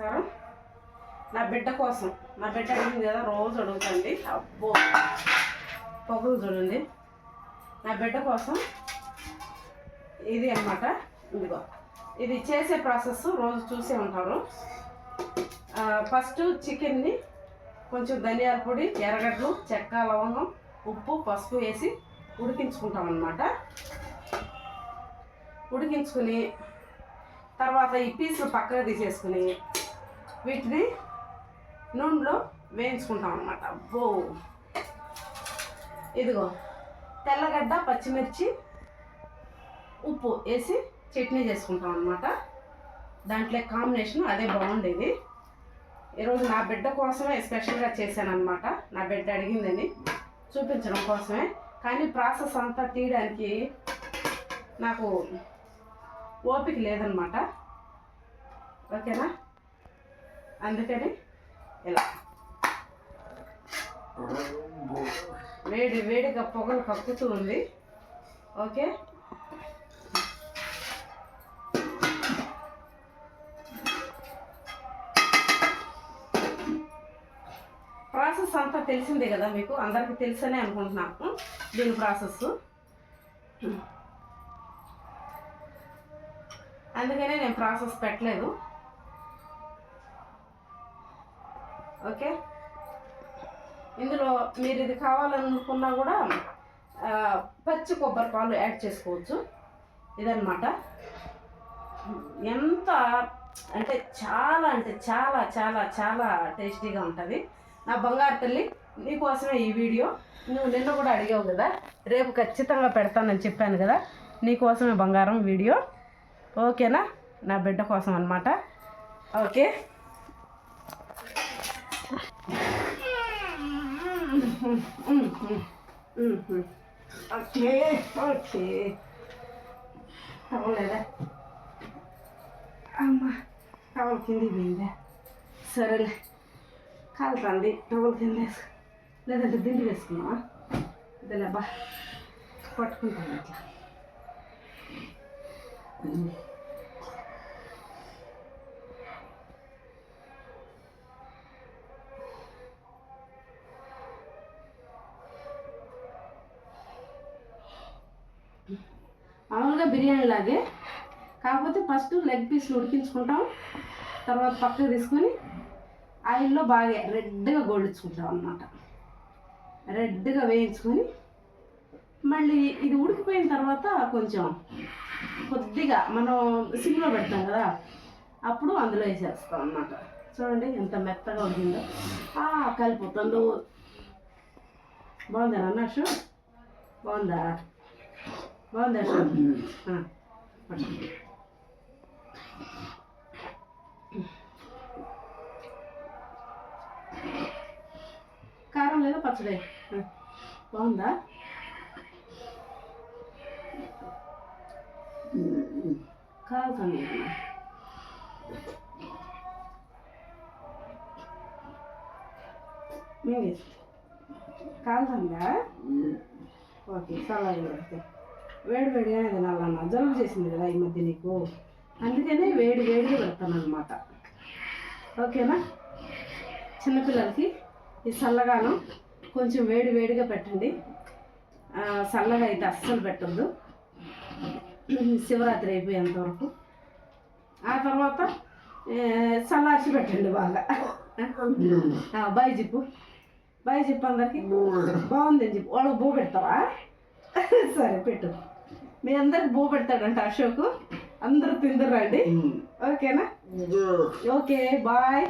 నమస్కారం. నా బిడ్డ కోసం నా బిడ్డ అడిగింది కదా రోజు అడుగుతండి. అబ్బో. పొగలు చూడండి. నా బిడ్డ కోసం ఇది అన్నమాట. ఇదిగో. ఇది చేసే ప్రాసెస్ రోజు చూసే ఉంటారు. ఫస్ట్ చికెన్ని కొంచెం ధనియాల పొడి ఎర్రగడ్డలు చెక్క లవంగం ఉప్పు పసుపు వేసి ఉడికించుకుంటాం అన్నమాట ఉడికించుకుని తర్వాత ఈ పీసులు పక్కన తీసేసుకుని వీటిని నూనెలో వేయించుకుంటాం అనమాట బో ఇదిగో తెల్లగడ్డ పచ్చిమిర్చి ఉప్పు వేసి చట్నీ చేసుకుంటాం అనమాట దాంట్లో కాంబినేషన్ అదే బాగుండేది. ఈరోజు నా బిడ్డ కోసమే స్పెషల్గా చేశాను అనమాట నా బిడ్డ అడిగిందని చూపించడం కోసమే. కానీ ప్రాసెస్ అంతా తీయడానికి నాకు ఓపిక లేదనమాట ఓకేనా? అందుకని ఇలా. వేడి వేడిగా పొగలు కక్కుతూ ఉంది. ఓకే? ప్రాసెస్ అంతా తెలిసిందే కదా మీకు? అందరికీ తెలుసనే అనుకుంటున్నాను. దీని ప్రాసెస్. అందుకనే నేను ప్రాసెస్ పెట్టలేదు. ఓకే? ఇందులో మీరు ఇది కావాలనుకున్నా కూడా పచ్చి కొబ్బరి పాలు యాడ్ చేసుకోవచ్చు. ఇదన్నమాట. ఎంత అంటే చాలా అంటే చాలా చాలా చాలా టేస్టీగా ఉంటుంది. నా బంగారు తల్లి నీకోసమే ఈ వీడియో. నువ్వు నిన్న కూడా అడిగావు కదా రేపు ఖచ్చితంగా పెడతానని చెప్పాను కదా నీకోసమే బంగారం వీడియో. ఓకేనా? నా బిడ్డ కోసం అనమాట ఓకే? ఓకే ఓకే అవ్వలేదా అమ్మ టవల్ కింద పోయిందా సరేలే కాలుతుంది టవల్ కింద వేసుకో లేదంటే దిండి వేసుకున్నావా ఇదిలే బా పట్టుకుంటాను అట్లా మామూలుగా బిర్యానీ లాగే. కాకపోతే ఫస్ట్ లెగ్ పీస్లు ఉడికించుకుంటాం. తర్వాత పక్కకు తీసుకొని ఆయిల్లో బాగా రెడ్గా గోడించుకుంటాం అన్నమాట. రెడ్గా వేయించుకొని మళ్ళీ ఇది ఉడికిపోయిన తర్వాత కొంచెం కొద్దిగా మనం సిమ్లో పెడతాం కదా అప్పుడు అందులో వేసేస్తాం అన్నమాట. చూడండి ఎంత మెత్తగా ఉడికిందో. కలిపోతుందో బాగుందా షూ బాగుందా? బాగుందా. కారం లేదా పచ్చడి? బాగుందా? కాలుతుంది మింగి కాలుతుందా ఓకే చల్లగా పెడితే వేడి వేడిగానే తినాలన్నా. జలుబు చేసింది కదా ఈ మధ్య నీకు? అందుకనే వేడి వేడిగా పెడతాను అనమాట ఓకేనా? చిన్నపిల్లలకి ఈ చల్లగాను కొంచెం వేడి వేడిగా పెట్టండి. చల్లగా అయితే అస్సలు పెట్టద్దు. శివరాత్రి అయిపోయేంత వరకు. ఆ తర్వాత చల్లార్చి పెట్టండి బాగా. బాయ్ చెప్పు బాయ్ చెప్పు అందరికి బాగుందని చెప్పు. వాళ్ళకి బో పెడతావా? సరే పెట్టు. మీ అందరికి బో పెడతాడంట అశోక్. అందరూ తిందరండి ఓకేనా? Okay bye.